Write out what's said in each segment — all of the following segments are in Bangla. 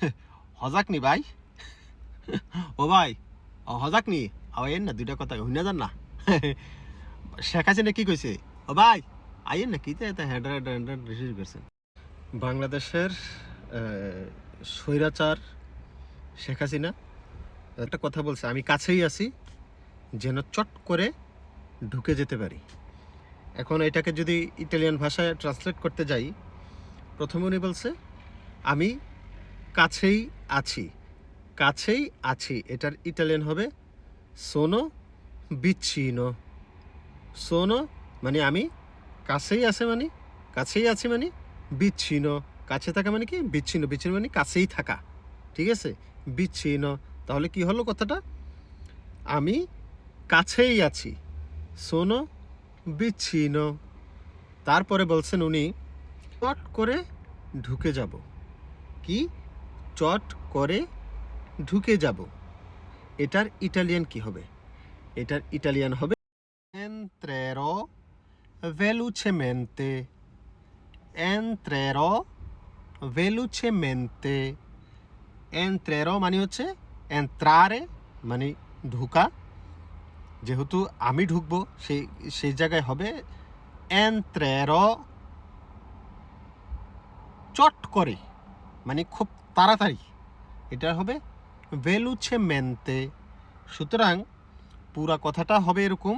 হজাক নি ভাই। ও ভাই, ও হজাক নি আও এন না, দুইটা কথা হইনা যান না। শেখ হাসিনা কি কইছে? ও ভাই, আইয়েন না কিতে এত হেডার হেডার হেডার রিসিভ করছেন? বাংলাদেশের স্বৈরাচার শেখ হাসিনা, একটা কথা বলছে, আমি কাছেই আছি, যেন চট করে ঢুকে যেতে পারি। এখন এটাকে যদি ইটালিয়ান ভাষায় ট্রান্সলেট করতে যাই, প্রথমে উনি বলছে, আমি কাছেই আছি। কাছেই আছি। এটার ইটালিয়ান হবে সোনো বিচ্ছিন্ন সোনো মানে আমি, কাছেই আছে মানে কাছেই আছি মানে বিচ্ছিন্ন কাছে থাকা মানে কি? বিচ্ছিন্ন বিচ্ছিন্ন মানে কাছেই থাকা। ঠিক আছে? বিচ্ছিন্ন তাহলে কি হলো কথাটা? আমি কাছেই আছি। সোনো বিচ্ছিন্ন তারপরে বলছেন উনি পট করে ঢুকে যাব। কি? চট করে ঢুকে যাব। এটার ইটালিয়ান কি হবে? এটার ইটালিয়ান হবে entrerò velocemente entrerò velocemente entrerò মানে হচ্ছে entrare মানে ঢুকা। যেহেতু আমি ঢুকবো, সেই সেই জায়গায় হবে entrerò চট করে। মানে খুব তাড়াতাড়ি। এটা হবে velocemente সুতরাং পুরা কথাটা হবে এরকম,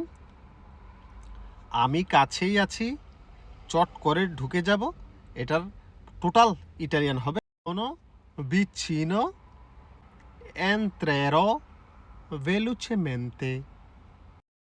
আমি কাছেই আছি, চট করে ঢুকে যাব, এটার টোটাল ইটালিয়ান হবে কোনো বিচ্ছিন্ন entrerò velocemente